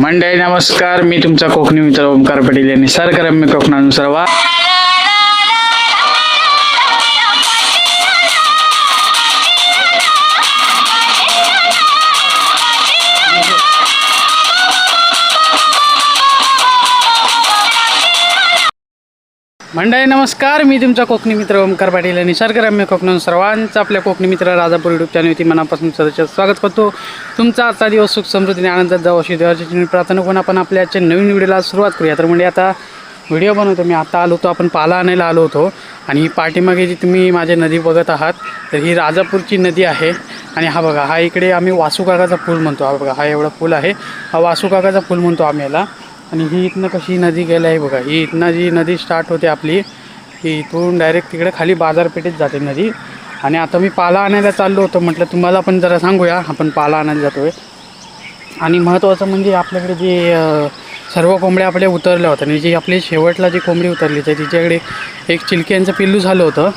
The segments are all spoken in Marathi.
मंडळी नमस्कार. मी तुमचा कोकणी मित्र ओमकार पटेल यांनी सरकारम्य कोकणानुसार वा मंडळी नमस्कार. मी तुमचा कोकणी मित्र ओमकार पाटील आणि निसर्गरम्य कोकण सर्वांचं आपल्या कोकणी मित्र राजापूर युट्यूब चॅनलवरती मनापासून सदस्य स्वागत करतो. तुमचा आजचा दिवस सुख समृद्धीने आनंदात जाऊ अशी देवाची प्रार्थना करून आपण आपल्या आजच्या नवीन व्हिडिओला सुरुवात करूया. तर म्हणजे आता व्हिडिओ बनवतो. मी आता आलो होतो आपण पाला आणायला आलो होतो. आणि पाठीमागे जी तुम्ही माझी नदी बघत आहात तर ही राजापूरची नदी आहे. आणि हा बघा हा इकडे आम्ही वासुकाकाचा पूल म्हणतो. हा बघा हा एवढा पूल आहे. हा वासुकाकाचा पूल म्हणतो आम्ही याला. आणि ही इथनं कशी नदी गेली आहे बघा. ही इथनं जी नदी स्टार्ट होते आपली ही इथून डायरेक्ट तिकडे खाली बाजारपेठेत जाते नदी. आणि आता मी पाला आणायला चाललो होतो म्हटलं तुम्हाला पण जरा सांगूया. आपण पाला आणायला जातो आहे आणि महत्त्वाचं म्हणजे आपल्याकडे जे सर्व कोंबड्या आपल्या उतरल्या होत्या. आणि जी आपली शेवटला जी कोंबडी उतरली तर तिच्याकडे एक चिलक्यांचं पिल्लू झालं होतं.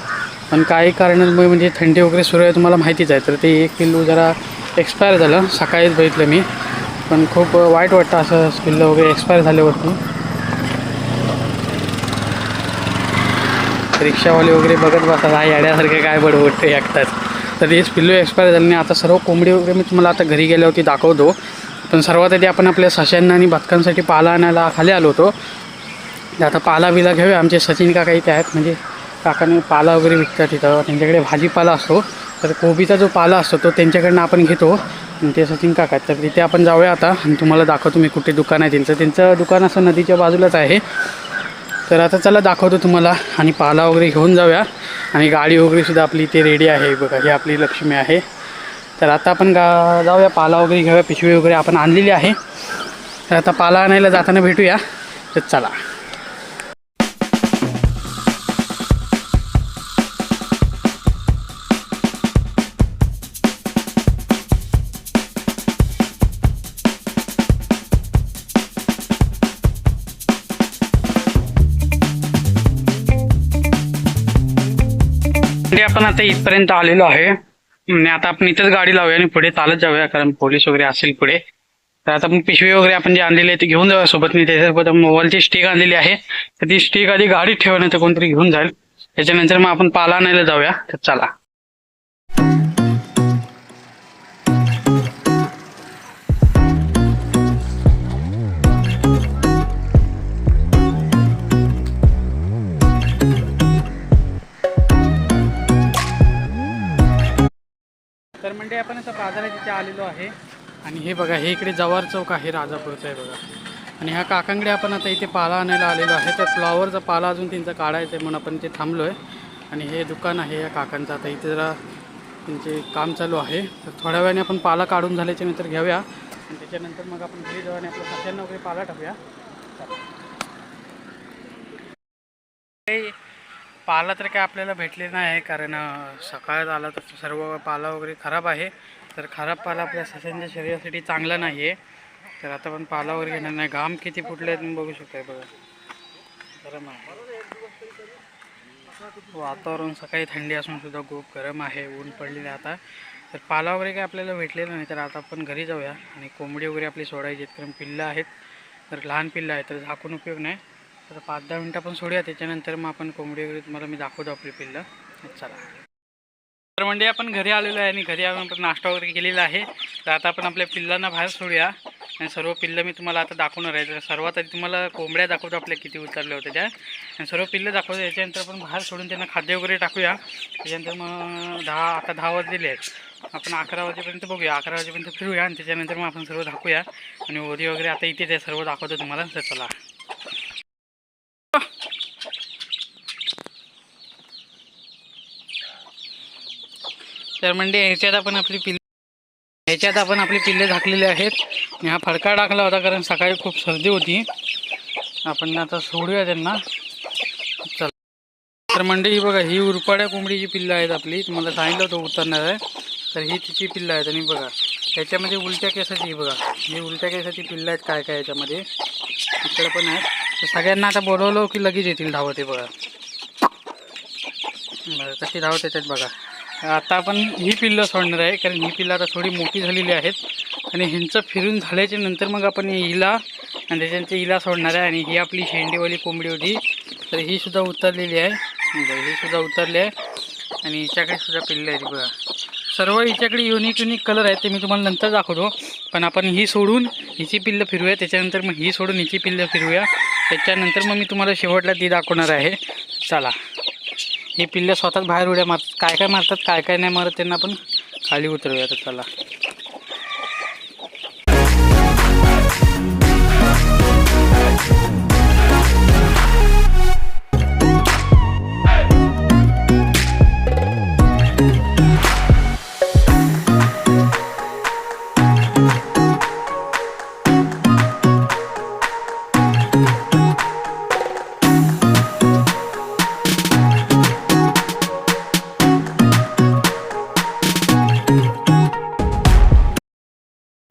पण काही कारणांमुळे म्हणजे थंडी वगैरे सुरू आहे तुम्हाला माहितीच आहे. तर ते एक पिल्लू जरा एक्सपायर झालं. सकाळीच बघितलं मी. पण खूप वाईट वाटतं असं पिल्लं वगैरे एक्सपायर झाल्यावरती. रिक्षावाले वगैरे बघत बसतात हा याड्यासारखे काय बडबडते ऐकतात. तर हेच पिल्लू एक्सपायर झाले नाही आता सर्व कोंबडी वगैरे मी तुम्हाला आता घरी गेल्यावरती दाखवतो. पण सर्वात आधी आपण आपल्या सशांना आणि बदकांसाठी पाला आणायला खाली आलो होतो. आता पाला बिला घेऊया. आमचे सचिन काका इथे आहेत. म्हणजे काकाने पाला वगैरे विकतात तिथं त्यांच्याकडे भाजीपाला असतो. तर कोबीचा जो पाला असतो तो त्यांच्याकडनं आपण घेतो. ते सचिन काका आहेत. तर तिथे आपण जाऊया आता. आणि तुम्हाला दाखवतो मी कुठे दुकान आहे त्यांचं. त्यांचं दुकान असं नदीच्या बाजूलाच आहे. तर आता चला दाखवतो तुम्हाला आणि पाला वगैरे घेऊन जाऊया. आणि गाडी वगैरे सुद्धा आपली इथे रेडी आहे. बघा ही आपली लक्ष्मी आहे. तर आता आपण गा जाऊया पाला वगैरे घेऊया पिशवी वगैरे आपण आणलेली आहे. तर आता पाला आणायला जाताना भेटूया. तर चला. म्हणजे आपण आता इथपर्यंत आलेलो आहे. आता आपण इथेच गाडी लावूया आणि पुढे चालत जाऊया कारण पोलीस वगैरे असेल पुढे. तर आता आपण पिशवी वगैरे आपण जे आणलेली आहे घेऊन जाऊया सोबत. मी त्याच्यासोबत मोबाईलची स्टिक आणलेली आहे. तर ती स्टिक आधी गाडीत ठेवा नाही तर कोणतरी घेऊन जाईल. त्याच्यानंतर मग आपण पाला आणायला जाऊया. तर चला. तर आपण आता बाजारात तिथे आलेलो आहे. आणि हे बघा हे इकडे जवार चौक आहे राजापूरचं आहे बघा. आणि ह्या काकांकडे आपण आता इथे पाला आणायला आलेलो आहे. तर फ्लॉवरचा पाला अजून त्यांचा काढायचा आहे म्हणून आपण ते थांबलो आहे आणि हे दुकान आहे या काकांचं. आता इथे जरा त्यांचे काम चालू आहे. तर थोड्या वेळाने आपण पाला काढून झाल्याच्यानंतर घेऊया. आणि त्याच्यानंतर मग आपण घरी जाऊ आणि आपल्या सशांना वगैरे पाला टाकूया. काही पाला तर काय आपल्याला भेटले नाही कारण अं, सकाळत आला तर सर्व पाला वगैरे खराब आहे. तर खराब पाला आपल्या सस्यांच्या शरीरासाठी चांगला नाही आहे तर आता पण पाला वगैरे घेणार नाही. घाम किती फुटले आहेत तुम्ही बघू शकताय बघा. गरम आहे. वातावरण सकाळी थंडी असून सुद्धा खूप गरम आहे. ऊन पडलेलं आहे आता. तर पाला वगैरे काय आपल्याला भेटलेलं नाही तर आता आपण घरी जाऊया. आणि कोंबडी वगैरे आपली सोडायची आहेत कारण पिल्लं आहेत. तर लहान पिल्लं आहेत तर झाकून उपयोग नाही. तर पाच दहा मिनटं आपण सोडूया. त्याच्यानंतर मग आपण कोंबडी वगैरे तुम्हाला मी दाखवतो आपली पिल्लं. चला. तर म्हणजे आपण घरी आलेलो आहे आणि घरी आल्यानंतर नाश्ता वगैरे केलेला आहे. तर आता आपण आपल्या पिल्लांना बाहेर सोडूया. आणि सर्व पिल्लं मी तुम्हाला आता दाखवणार आहे. तर सर्वात आधी तुम्हाला कोंबड्या दाखवतो आपल्या किती उतरल्या होत्या त्या. आणि सर्व पिल्लं दाखवतो. त्याच्यानंतर आपण बाहेर सोडून त्यांना खाद्य वगैरे टाकूया. त्याच्यानंतर मग दहा आता दहा वाजलेले आहेत. आपण अकरा वाजेपर्यंत बघूया. अकरा वाजेपर्यंत फिरूया. आणि त्याच्यानंतर मग आपण सर्व दाखवूया. आणि ओरी वगैरे आता इथे ते सर्व दाखवतो तुम्हाला. तर चला. तर म्हणजे ह्याच्यात आपण आपली पिल्ले ह्याच्यात आपण आपली पिल्ले झाकलेले आहेत. आणि हा फडका टाकला होता कारण सकाळी खूप सर्दी होती. आपण आता सोडूया त्यांना. चला. तर म्हणजे ही बघा ही उरपाड्या कोंबडीची पिल्लं आहेत आपली. तुम्हाला सांगितलं होतं उतरणार आहे. तर ही तिची पिल्लं आहेत. आणि बघा त्याच्यामध्ये उलट्या केसाची बघा. ही उलट्या केसाची पिल्लं आहेत काय काय याच्यामध्ये इकडे पण आहेत. तर सगळ्यांना आता बोलवलं की लगेच येतील धावत हे बघा. बरं कशी धावत येतात बघा. आता आपण ही पिल्लं सोडणार आहे कारण ही पिल्लं आता थोडी मोठी झालेली आहेत. आणि ह्यांचं फिरून झाल्याच्यानंतर मग आपण हिला आणि त्याच्यानंतर हिला सोडणार आहे. आणि ही आपली शेंडीवाली कोंबडी होती. तर ही सुद्धा उतरलेली आहे. ही सुद्धा उतरली आहे. आणि हिच्याकडे सुद्धा पिल्लं आहेत बघा. सर्व हिच्याकडे युनिक युनिक कलर आहेत ते मी तुम्हाला नंतर दाखवतो. पण आपण ही सोडून हिची पिल्लं फिरूया. त्याच्यानंतर मग ही सोडून हिची पिल्लं फिरूया. त्याच्यानंतर मग मी तुम्हाला शेवटला ती दाखवणार आहे. चला. हे पिल्ले स्वतःच बाहेर उड्या मार काय काय मारतात काय काय नाही मारत त्यांना आपण खाली उतरूया तर चला.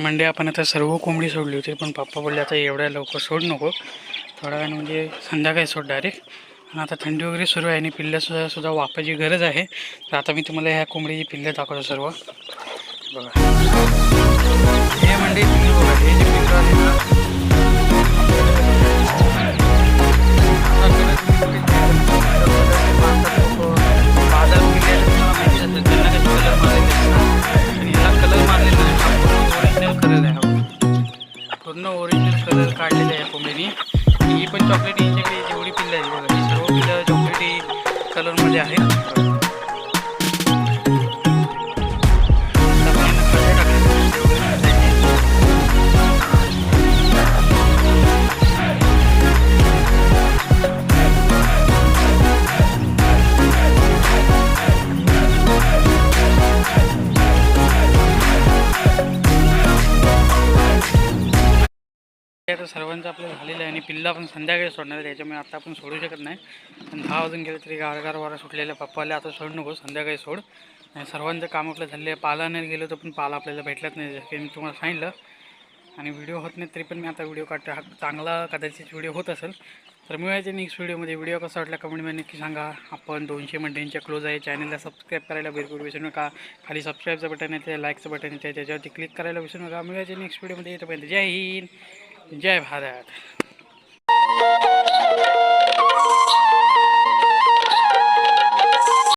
म्हणजे आपण आता सर्व कोंबडी सोडली होती पण पप्पा बोलले आता एवढ्या लवकर सोड नको. थोड्या वेळ म्हणजे संध्याकाळी सोड डायरेक्ट आणि आता थंडी वगैरे सुरू आहे आणि पिल्ल्यासुद्धा सुद्धा गरज आहे. तर आता मी तुम्हाला ह्या कोंबडीची पिल्लं दाखवतो सर्व. बघा. पूर्ण ओरिजिनल कलर काढलेले आहे कोंबडीने. ही पण चॉकलेटी यांच्याकडे जेवढी पिल्लं आहेत बघा ही सर्व पिल्लं चॉकलेटी कलरमध्ये आहे आता सर्वांचं आपलं झालेलं आहे आणि पिल्ला पण संध्याकाळी सोडणार आहे त्याच्यामुळे आता आपण सोडू शकत नाही. पण दहा वाजून गेले तरी गारगार वारा सुटलेल्या पप्पाला आता सोड नको संध्याकाळी सोड. आणि सर्वांचं काम आपलं झालेलं आहे पाला नाही गेलो तर पण पाला आपल्याला भेटलाच नाही जसं की मी तुम्हाला सांगितलं. आणि व्हिडिओ होत नाही तरी पण मी आता व्हिडिओ काढतो हा चांगला कदाचित व्हिडिओ होत असेल तर मिळायचे नेक्स्ट व्हिडिओमध्ये. व्हिडिओ कसा वाटला कमेंटमध्ये नक्की सांगा. आपण दोनशे मंडळींच्या क्लोज आहे चॅनलला सबस्क्राईब करायला बिलकुल विसरू नका. खाली सबस्क्राईबचं बटन आहे लाईकचं बटन आहे त्याच्यावरती क्लिक करायला विसरू नका. मिळायचे नेक्स्ट व्हिडिओमध्ये येतोपर्यंत जय हिंद. जय भारत।